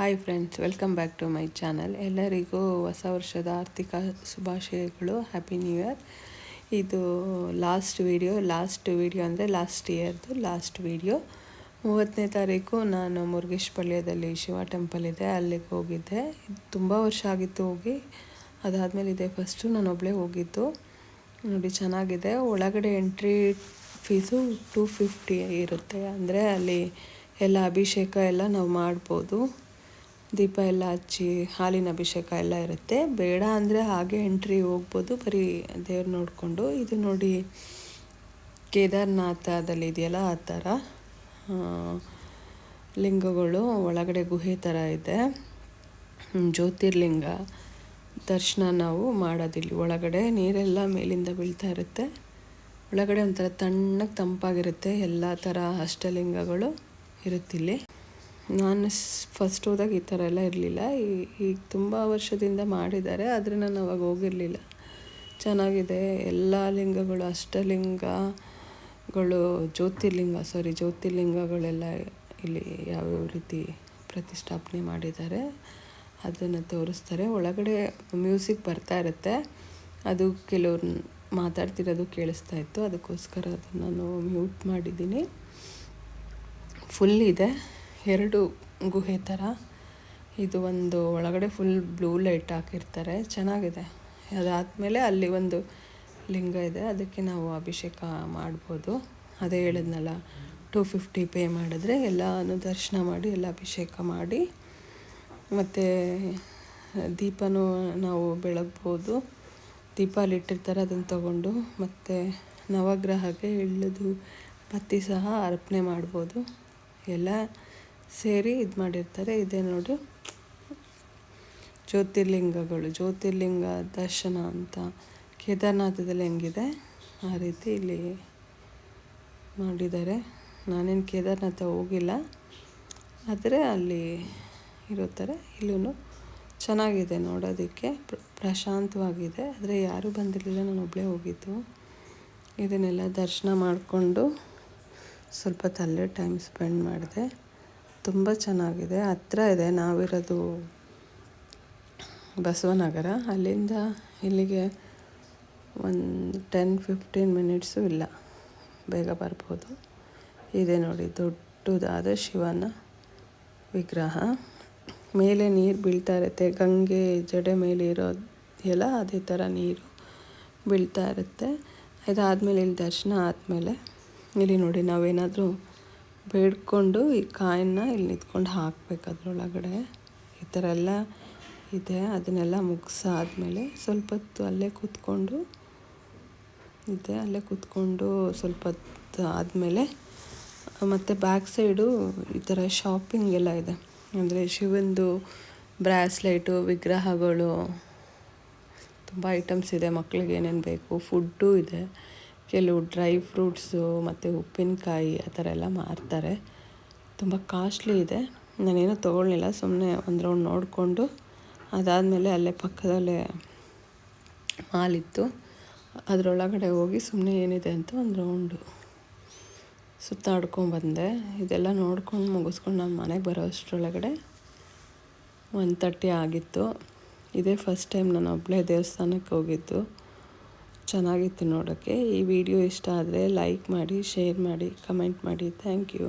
Hi friends welcome back to my channel ಎಲ್ಲರಿಗೂ ಹೊಸ ವರ್ಷದ ಆರ್ಥಿಕ ಶುಭಾಶಯಗಳು. ಹ್ಯಾಪಿ ನ್ಯೂ ಇಯರ್ ಇದು ಲಾಸ್ಟ್ ವಿಡಿಯೋ ಲಾಸ್ಟ್ ವಿಡಿಯೋ ಅಂದರೆ ಲಾಸ್ಟ್ ಇಯರ್ದು ಲಾಸ್ಟ್ ವಿಡಿಯೋ ಮೂವತ್ತನೇ ತಾರೀಕು ನಾನು ಮುರುಗೇಶ್ಪಳ್ಯದಲ್ಲಿ ಶಿವ ಟೆಂಪಲ್ ಇದೆ, ಅಲ್ಲಿಗೆ ಹೋಗಿದ್ದೆ. ತುಂಬ ವರ್ಷ ಆಗಿತ್ತು ಹೋಗಿ. ಅದಾದಮೇಲೆ ಇದೆ ಫಸ್ಟು ನಾನು ಒಬ್ಬಳೇ ಹೋಗಿದ್ದು. ನೋಡಿ, ಚೆನ್ನಾಗಿದೆ. ಒಳಗಡೆ ಎಂಟ್ರಿ ಫೀಸು ಟೂ ಫಿಫ್ಟಿ ಇರುತ್ತೆ. ಅಂದರೆ ಅಲ್ಲಿ ಎಲ್ಲ ಅಭಿಷೇಕ ಎಲ್ಲ ನಾವು ಮಾಡ್ಬೋದು. ದೀಪ ಎಲ್ಲ ಹಚ್ಚಿ, ಹಾಲಿನ ಅಭಿಷೇಕ ಎಲ್ಲ ಇರುತ್ತೆ. ಬೇಡ ಅಂದರೆ ಹಾಗೆ ಎಂಟ್ರಿ ಹೋಗ್ಬೋದು. ಬರೀ ದೇವ್ರು ನೋಡಿಕೊಂಡು. ಇದು ನೋಡಿ ಕೇದಾರ್ನಾಥದಲ್ಲಿ ಇದೆಯಲ್ಲ ಆ ಥರ. ಲಿಂಗಗಳು ಒಳಗಡೆ ಗುಹೆ ಥರ ಇದೆ. ಜ್ಯೋತಿರ್ಲಿಂಗ ದರ್ಶನ ನಾವು ಮಾಡೋದಿಲ್ಲಿ. ಒಳಗಡೆ ನೀರೆಲ್ಲ ಮೇಲಿಂದ ಬೀಳ್ತಾ ಇರುತ್ತೆ. ಒಳಗಡೆ ಒಂಥರ ತಣ್ಣಗೆ ತಂಪಾಗಿರುತ್ತೆ. ಎಲ್ಲ ಥರ ಅಷ್ಟಲಿಂಗಗಳು ಇರುತ್ತಿಲ್ಲಿ. ನಾನು ಫಸ್ಟ್ ಹೋದಾಗ ಈ ಥರ ಎಲ್ಲ ಇರಲಿಲ್ಲ. ಈಗ ತುಂಬ ವರ್ಷದಿಂದ ಮಾಡಿದ್ದಾರೆ, ಆದರೆ ನಾನು ಅವಾಗ ಹೋಗಿರಲಿಲ್ಲ. ಚೆನ್ನಾಗಿದೆ, ಎಲ್ಲ ಲಿಂಗಗಳು, ಅಷ್ಟಲಿಂಗಗಳು, ಜ್ಯೋತಿರ್ಲಿಂಗ ಸಾರಿ ಜ್ಯೋತಿರ್ಲಿಂಗಗಳೆಲ್ಲ ಇಲ್ಲಿ ಯಾವ್ಯಾವ ರೀತಿ ಪ್ರತಿಷ್ಠಾಪನೆ ಮಾಡಿದ್ದಾರೆ, ಅದನ್ನು ತೋರಿಸ್ತಾರೆ. ಒಳಗಡೆ ಮ್ಯೂಸಿಕ್ ಬರ್ತಾ ಇರುತ್ತೆ. ಅದು ಕೆಲವ್ರು ಮಾತಾಡ್ತಿರೋದು ಕೇಳಿಸ್ತಾ ಇತ್ತು. ಅದಕ್ಕೋಸ್ಕರ ಅದನ್ನು ನಾನು ಮ್ಯೂಟ್ ಮಾಡಿದ್ದೀನಿ. ಫುಲ್ ಇದೆ. ಎರಡು ಗುಹೆ ಥರ. ಇದು ಒಂದು ಒಳಗಡೆ ಫುಲ್ ಬ್ಲೂ ಲೈಟ್ ಹಾಕಿರ್ತಾರೆ. ಚೆನ್ನಾಗಿದೆ. ಅದಾದಮೇಲೆ ಅಲ್ಲಿ ಒಂದು ಲಿಂಗ ಇದೆ. ಅದಕ್ಕೆ ನಾವು ಅಭಿಷೇಕ ಮಾಡ್ಬೋದು. ಅದೇ ಹೇಳಿದ್ನಲ್ಲ ಟೂ ಫಿಫ್ಟಿ ಪೇ ಮಾಡಿದ್ರೆ ಎಲ್ಲನೂ ದರ್ಶನ ಮಾಡಿ, ಎಲ್ಲ ಅಭಿಷೇಕ ಮಾಡಿ. ಮತ್ತು ದೀಪನೂ ನಾವು ಬೆಳಗ್ಬೋದು. ದೀಪ ಅಲ್ಲಿ ಇಟ್ಟಿರ್ತಾರೆ, ಅದನ್ನು ತಗೊಂಡು. ಮತ್ತು ನವಗ್ರಹಕ್ಕೆ ಇಳಿದು ಪತ್ತಿ ಸಹ ಅರ್ಪಣೆ ಮಾಡ್ಬೋದು. ಎಲ್ಲ ಸೇರಿ ಇದು ಮಾಡಿರ್ತಾರೆ. ಇದೇ ನೋಡಿ. ಜ್ಯೋತಿರ್ಲಿಂಗಗಳು. ಜ್ಯೋತಿರ್ಲಿಂಗ ದರ್ಶನ ಅಂತ ಕೇದಾರನಾಥದಲ್ಲಿ ಹೆಂಗಿದೆ? ಆ ರೀತಿ ಇಲ್ಲಿ ಮಾಡಿದ್ದಾರೆ. ನಾನೇನು ಕೇದಾರನಾಥ ಹೋಗಿಲ್ಲ. ಆದರೆ ಅಲ್ಲಿ ಇರೋ ಥರ ಇಲ್ಲೂ ಚೆನ್ನಾಗಿದೆ ನೋಡೋದಕ್ಕೆ. ಪ್ರಶಾಂತವಾಗಿದೆ. ಆದರೆ ಯಾರೂ ಬಂದಿರಲಿಲ್ಲ. ನಾನು ಒಬ್ಬಳೇ ಹೋಗಿದ್ದು. ಇದನ್ನೆಲ್ಲ ದರ್ಶನ ಮಾಡಿಕೊಂಡು ಸ್ವಲ್ಪ ತಲ್ಲೇ ಟೈಮ್ ಸ್ಪೆಂಡ್ ಮಾಡಿದೆ. ತುಂಬ ಚೆನ್ನಾಗಿದೆ. ಹತ್ರ ಇದೆ, ನಾವಿರೋದು ಬಸವನಗರ. ಅಲ್ಲಿಂದ ಇಲ್ಲಿಗೆ ಒಂದು ಟೆನ್ ಫಿಫ್ಟೀನ್ ಮಿನಿಟ್ಸು ಇಲ್ಲ. ಬೇಗ ಬರ್ಬೋದು. ಇದೆ ನೋಡಿ, ದೊಡ್ಡದಾದ ಶಿವನ ವಿಗ್ರಹ. ಮೇಲೆ ನೀರು ಬೀಳ್ತಾ ಇರುತ್ತೆ. ಗಂಗೆ ಜಡೆ ಮೇಲೆ ಇರೋ ಎಲ್ಲ ಅದೇ ಥರ ನೀರು ಬೀಳ್ತಾ ಇರುತ್ತೆ. ಇದಾದಮೇಲೆ ಇಲ್ಲಿ ದರ್ಶನ ಆದಮೇಲೆ, ಇಲ್ಲಿ ನೋಡಿ ನಾವೇನಾದರೂ ಬೇಡ್ಕೊಂಡು ಈ ಕಾಯನ್ನ ಇಲ್ಲಿ ನಿಂತ್ಕೊಂಡು ಹಾಕಬೇಕು ಅದರೊಳಗಡೆ. ಈ ಥರ ಎಲ್ಲ ಇದೆ. ಅದನ್ನೆಲ್ಲ ಮುಗಿಸಾದ್ಮೇಲೆ ಸ್ವಲ್ಪ ಹೊತ್ತು ಅಲ್ಲೇ ಕೂತ್ಕೊಂಡು ಇದೆ. ಅಲ್ಲೇ ಕೂತ್ಕೊಂಡು ಸ್ವಲ್ಪ ಹೊತ್ತು ಆದಮೇಲೆ ಮತ್ತು ಬ್ಯಾಕ್ ಸೈಡು ಈ ಥರ ಶಾಪಿಂಗ್ ಎಲ್ಲ ಇದೆ. ಅಂದರೆ ಶಿವಂದು ಬ್ರಾಸ್ಲೈಟು, ವಿಗ್ರಹಗಳು, ತುಂಬ ಐಟಮ್ಸ್ ಇದೆ. ಮಕ್ಳಿಗೆ ಏನೇನು ಬೇಕು? ಫುಡ್ಡು ಇದೆ. ಕೆಲವು ಡ್ರೈ ಫ್ರೂಟ್ಸು ಮತ್ತು ಉಪ್ಪಿನಕಾಯಿ ಆ ಥರ ಎಲ್ಲ ಮಾರ್ತಾರೆ. ತುಂಬ ಕಾಸ್ಟ್ಲಿ ಇದೆ. ನಾನೇನು ತೊಗೊಳ್ಳಿಲ್ಲ ಸುಮ್ಮನೆ ಒಂದು ರೌಂಡ್ ನೋಡಿಕೊಂಡು ಅದಾದಮೇಲೆ ಅಲ್ಲೇ ಪಕ್ಕದಲ್ಲೇ ಮಾಲಿತ್ತು. ಅದರೊಳಗಡೆ ಹೋಗಿ ಸುಮ್ಮನೆ ಏನಿದೆ ಅಂತ ಒಂದು ರೌಂಡು ಸುತ್ತಾಡ್ಕೊಂಬಂದೆ ಇದೆಲ್ಲ ನೋಡ್ಕೊಂಡು ಮುಗಿಸ್ಕೊಂಡು ನಾನು ಮನೆಗೆ ಬರೋ ಅಷ್ಟರೊಳಗಡೆ ಒನ್ ತರ್ಟಿ ಆಗಿತ್ತು. ಇದೇ ಫಸ್ಟ್ ಟೈಮ್ ನಾನು ಒಬ್ಬಳೇ ದೇವಸ್ಥಾನಕ್ಕೆ ಹೋಗಿದ್ದು. ಚೆನ್ನಾಗಿತ್ತು ನೋಡೋಕ್ಕೆ. ಈ ವಿಡಿಯೋ ಇಷ್ಟ ಆದರೆ ಲೈಕ್ ಮಾಡಿ ಶೇರ್ ಮಾಡಿ ಕಮೆಂಟ್ ಮಾಡಿ. Thank you.